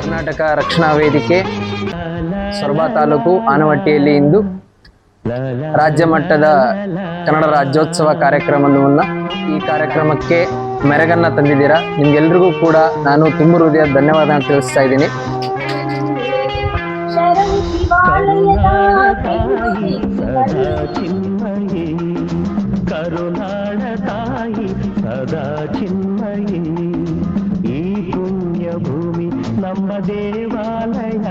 ಕರ್ನಾಟಕ ರಕ್ಷಣಾ ವೇದಿಕೆ ಸೊರಬ ತಾಲೂಕು ಆನವಟ್ಟಿಯಲ್ಲಿ ಇಂದು ರಾಜ್ಯ ಮಟ್ಟದ ಕನ್ನಡ ರಾಜ್ಯೋತ್ಸವ ಕಾರ್ಯಕ್ರಮವನ್ನು ಈ ಕಾರ್ಯಕ್ರಮಕ್ಕೆ ಮೆರಗನ್ನ ತಂದಿದ್ದೀರಾ? ನಿಮ್ಗೆಲ್ರಿಗೂ ಕೂಡ ನಾನು ತುಂಬ ಹೃದಯ ಧನ್ಯವಾದ ತಿಳಿಸ್ತಾ ಇದ್ದೀನಿ. ನಮ್ಮ ದೇವಾಲಯ,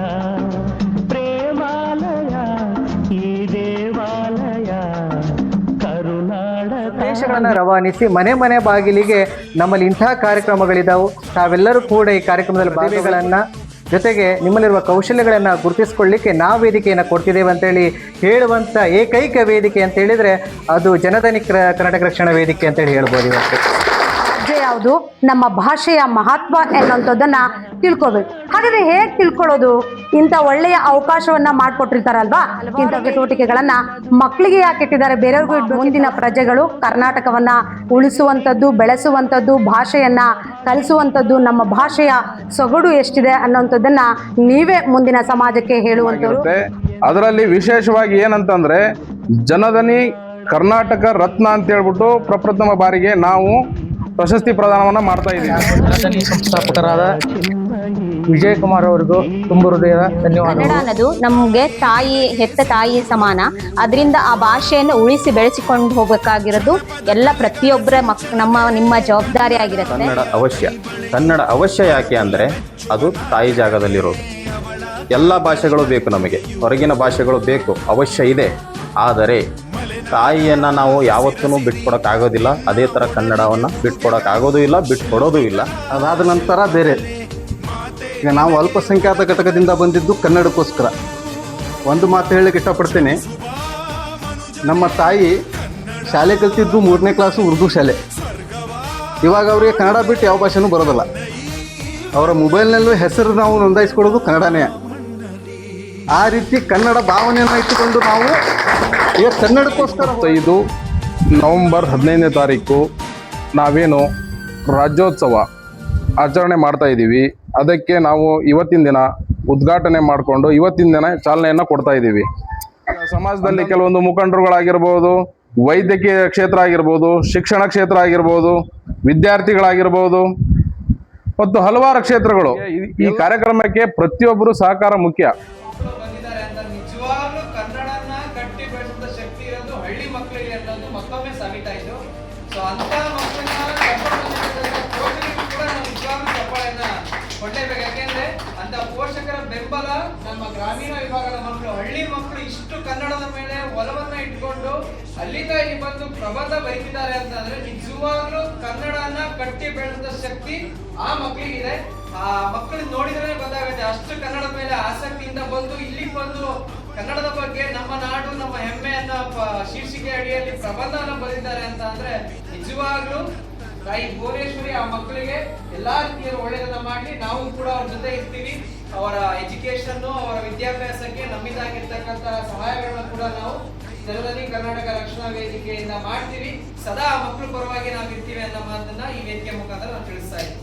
ಪ್ರೇಮಾಲಯ, ಈ ದೇವಾಲಯ ಕರುನಾಡ ದೇಶಗಳನ್ನು ರವಾನಿಸಿ ಮನೆ ಮನೆ ಬಾಗಿಲಿಗೆ ನಮ್ಮಲ್ಲಿ ಇಂತಹ ಕಾರ್ಯಕ್ರಮಗಳಿದ್ದಾವೆ ತಾವೆಲ್ಲರೂ ಕೂಡ ಈ ಕಾರ್ಯಕ್ರಮದಲ್ಲಿ ಭಾಗಗಳನ್ನು ಜೊತೆಗೆ ನಿಮ್ಮಲ್ಲಿರುವ ಕೌಶಲ್ಯಗಳನ್ನು ಗುರುತಿಸ್ಕೊಳ್ಳಿಕ್ಕೆ ನಾವು ವೇದಿಕೆಯನ್ನು ಕೊಡ್ತಿದ್ದೇವೆ ಅಂತೇಳಿ ಹೇಳುವಂಥ ಏಕೈಕ ವೇದಿಕೆ ಅಂತ ಹೇಳಿದರೆ ಅದು ಜನಧನಿ ಕ್ರ- ಕರ್ನಾಟಕ ರಕ್ಷಣಾ ವೇದಿಕೆ ಅಂತೇಳಿ ಹೇಳ್ಬೋದು ಇವತ್ತು. ಯಾವುದು? ನಮ್ಮ ಭಾಷೆಯ ಮಹತ್ವ ಎನ್ನುವಂಥದ್ದನ್ನ ತಿಳ್ಕೊಬೇಕು. ಹಾಗಾದ್ರೆ ಹೇಗೆ ತಿಳ್ಕೊಳ್ಳೋದು? ಇಂಥ ಒಳ್ಳೆಯ ಅವಕಾಶವನ್ನ ಮಾಡಿಕೊಟ್ಟಿರ್ತಾರಲ್ವಾ? ಇಂಥ ಚಟುವಟಿಕೆಗಳನ್ನ ಮಕ್ಕಳಿಗೆ ಯಾಕೆ ಇಟ್ಟಿದ್ದಾರೆ? ಬೇರೆಯವ್ರಿಗೂ. ಮುಂದಿನ ಪ್ರಜೆಗಳು ಕರ್ನಾಟಕವನ್ನ ಉಳಿಸುವಂಥದ್ದು, ಬೆಳೆಸುವಂಥದ್ದು, ಭಾಷೆಯನ್ನ ಕಲಿಸುವಂಥದ್ದು, ನಮ್ಮ ಭಾಷೆಯ ಸೊಗಡು ಎಷ್ಟಿದೆ ಅನ್ನೋಂಥದ್ದನ್ನ ನೀವೇ ಮುಂದಿನ ಸಮಾಜಕ್ಕೆ ಹೇಳುವಂಥವ್ರು. ಅದರಲ್ಲಿ ವಿಶೇಷವಾಗಿ ಏನಂತಂದ್ರೆ, ಜನಧನಿ ಕರ್ನಾಟಕ ರತ್ನ ಅಂತ ಹೇಳ್ಬಿಟ್ಟು ಪ್ರಪ್ರಥಮ ಬಾರಿಗೆ ನಾವು ಪ್ರಶಸ್ತಿ ಪ್ರದಾನವನ್ನ ಮಾಡ್ತಾ ಇದ್ದೀವಿ. ಸಂಸ್ಥಾಪಕರಾದ ವಿಜಯ್ ಕುಮಾರ್ ಅವರಿಗೂ ತುಂಬ ಹೃದಯದ ಧನ್ಯವಾದ ಕನ್ನಡ ಅನ್ನೋದು ನಮಗೆ ತಾಯಿ ಹೆತ್ತ ತಾಯಿ ಸಮಾನ. ಅದರಿಂದ ಆ ಭಾಷೆಯನ್ನು ಉಳಿಸಿ ಬೆಳೆಸಿಕೊಂಡು ಹೋಗಬೇಕಾಗಿರೋದು ಎಲ್ಲ ಪ್ರತಿಯೊಬ್ಬರ ಮಕ್ ನಮ್ಮ ನಿಮ್ಮ ಜವಾಬ್ದಾರಿ ಆಗಿರುತ್ತೆ. ಕನ್ನಡ ಅವಶ್ಯ. ಕನ್ನಡ ಅವಶ್ಯ ಯಾಕೆ ಅಂದರೆ ಅದು ತಾಯಿ ಜಾಗದಲ್ಲಿರೋದು. ಎಲ್ಲ ಭಾಷೆಗಳು ಬೇಕು ನಮಗೆ. ಹೊರಗಿನ ಭಾಷೆಗಳು ಬೇಕು. ಅವಶ್ಯ ಇದೆ. ಆದರೆ ತಾಯಿಯನ್ನು ನಾವು ಯಾವತ್ತೂ ಬಿಟ್ಕೊಡೋಕ್ಕಾಗೋದಿಲ್ಲ. ಅದೇ ಥರ ಕನ್ನಡವನ್ನು ಬಿಟ್ಕೊಡೋಕ್ಕಾಗೋದು ಇಲ್ಲ, ಬಿಟ್ಕೊಡೋದು ಇಲ್ಲ. ಅದಾದ ನಂತರ ಬೇರೆ. ಈಗ ನಾವು ಅಲ್ಪಸಂಖ್ಯಾತ ಘಟಕದಿಂದ ಬಂದಿದ್ದು ಕನ್ನಡಕ್ಕೋಸ್ಕರ. ಒಂದು ಮಾತು ಹೇಳಕ್ಕೆ ಇಷ್ಟಪಡ್ತೀನಿ. ನಮ್ಮ ತಾಯಿ ಶಾಲೆ ಕಲ್ತಿದ್ದು ಮೂರನೇ ಕ್ಲಾಸು ಉರ್ದು ಶಾಲೆ. ಇವಾಗ ಅವರಿಗೆ ಕನ್ನಡ ಬಿಟ್ಟು ಯಾವ ಭಾಷೆನೂ ಬರೋದಿಲ್ಲ. ಅವರ ಮೊಬೈಲ್ನಲ್ಲೂ ಹೆಸರು ನಾವು ನೋಂದಾಯಿಸ್ಕೊಡೋದು ಕನ್ನಡನೇ. ಆ ರೀತಿ ಕನ್ನಡ ಭಾವನೆಯನ್ನು ಇಟ್ಟುಕೊಂಡು ನಾವು ಈಗ ಕನ್ನಡಕ್ಕೋಸ್ಕರ ಇದು ನವೆಂಬರ್ ಹದಿನೈದನೇ ತಾರೀಕು ನಾವೇನು ರಾಜ್ಯೋತ್ಸವ ಆಚರಣೆ ಮಾಡ್ತಾ ಇದ್ದೀವಿ. ಅದಕ್ಕೆ ನಾವು ಇವತ್ತಿನ ದಿನ ಉದ್ಘಾಟನೆ ಮಾಡಿಕೊಂಡು ಇವತ್ತಿನ ದಿನ ಚಾಲನೆಯನ್ನು ಕೊಡ್ತಾ ಇದ್ದೀವಿ. ಸಮಾಜದಲ್ಲಿ ಕೆಲವೊಂದು ಮುಖಂಡರುಗಳಾಗಿರ್ಬೋದು ವೈದ್ಯಕೀಯ ಕ್ಷೇತ್ರ ಆಗಿರ್ಬೋದು ಶಿಕ್ಷಣ ಕ್ಷೇತ್ರ ಆಗಿರ್ಬೋದು ವಿದ್ಯಾರ್ಥಿಗಳಾಗಿರ್ಬೋದು ಮತ್ತು ಹಲವಾರು ಕ್ಷೇತ್ರಗಳು. ಈ- ಈ ಕಾರ್ಯಕ್ರಮಕ್ಕೆ ಪ್ರತಿಯೊಬ್ಬರು ಸಹಕಾರ ಮುಖ್ಯ. ಬಂದಿದ್ದಾರೆ ಅಂತ ನಿಜವಾಗ್ಲೂ ಕನ್ನಡನ ಕಟ್ಟಿ ಬೆಳೆಸಿದ ಶಕ್ತಿ ಇರೋದು ಹಳ್ಳಿ ಮಕ್ಕಳಿಗೆ ಅನ್ನೋದು ಮತ್ತೊಮ್ಮೆ ಸಾಬೀತಾಯಿತು ಸೊ ಅಂತ ಮಕ್ಕಳನ್ನ ಕೂಡ ನಾವು ನಿಜವಾಗ್ಲೂ ಚಪ್ಪಾಳೆಯನ್ನ ಕೊಡ್ಲೇಬೇಕು ಯಾಕೆಂದ್ರೆ ಅಂತ ಪೋಷಕರ ಬೆಂಬಲ ನಮ್ಮ ಗ್ರಾಮೀಣ ವಿಭಾಗದ ಮಕ್ಕಳು ಮಕ್ಕಳು ಇಷ್ಟು ಕನ್ನಡದ ಮೇಲೆ ಒಲವನ್ನ ಇಟ್ಕೊಂಡು ಅಲ್ಲಿಂದ ಇಲ್ಲಿ ಬಂದು ಪ್ರಬಂಧ ಬರೀತಿದ್ದಾರೆ ಅಂತಂದ್ರೆ ನಿಜವಾಗ್ಲೂ ಕನ್ನಡನ ಕಟ್ಟಿ ಬೆಳೆದ ಶಕ್ತಿ ಆ ಮಕ್ಕಳಿಗಿದೆ ಆ ಮಕ್ಕಳು ನೋಡಿದ್ರೆ ಗೊತ್ತಾಗುತ್ತೆ ಅಷ್ಟು ಕನ್ನಡದ ಮೇಲೆ ಆಸಕ್ತಿಯಿಂದ ಬಂದು ಇಲ್ಲಿ ಬಂದು ಕನ್ನಡದ ಬಗ್ಗೆ ನಮ್ಮ ನಾಡು, ನಮ್ಮ ಹೆಮ್ಮೆ ಅನ್ನೋ ಶೀರ್ಷಿಕೆ ಅಡಿಯಲ್ಲಿ ಪ್ರಬಂಧನ ಬರೆದಿದ್ದಾರೆ ಅಂತ ಅಂದ್ರೆ ನಿಜವಾಗ್ಲೂ ತಾಯಿ ಭುವನೇಶ್ವರಿ ಆ ಮಕ್ಕಳಿಗೆ ಎಲ್ಲಾ ರೀತಿಯಲ್ಲಿ ಒಳ್ಳೆಯದನ್ನ ಮಾಡಿ ನಾವು ಕೂಡ ಅವ್ರ ಜೊತೆ ಇರ್ತೀವಿ. ಅವರ ಎಜುಕೇಶನ್ ಅವರ ವಿದ್ಯಾಭ್ಯಾಸಕ್ಕೆ ನಮ್ಮಿಂದಾಗಿರ್ತಕ್ಕಂಥ ಸಹಾಯಗಳನ್ನು ಕೂಡ ನಾವು ಜನಧನಿ ಕರ್ನಾಟಕ ರಕ್ಷಣಾ ವೇದಿಕೆಯಿಂದ ಮಾಡ್ತೀವಿ. ಸದಾ ಆ ಮಕ್ಕಳ ಪರವಾಗಿ ನಾವು ಇರ್ತೀವಿ ಅನ್ನೋ ಮಾತನ್ನ ಈ ವೇದಿಕೆ ಮುಖಾಂತರ ನಾವು ತಿಳಿಸ್ತಾ ಇದ್ದೀವಿ.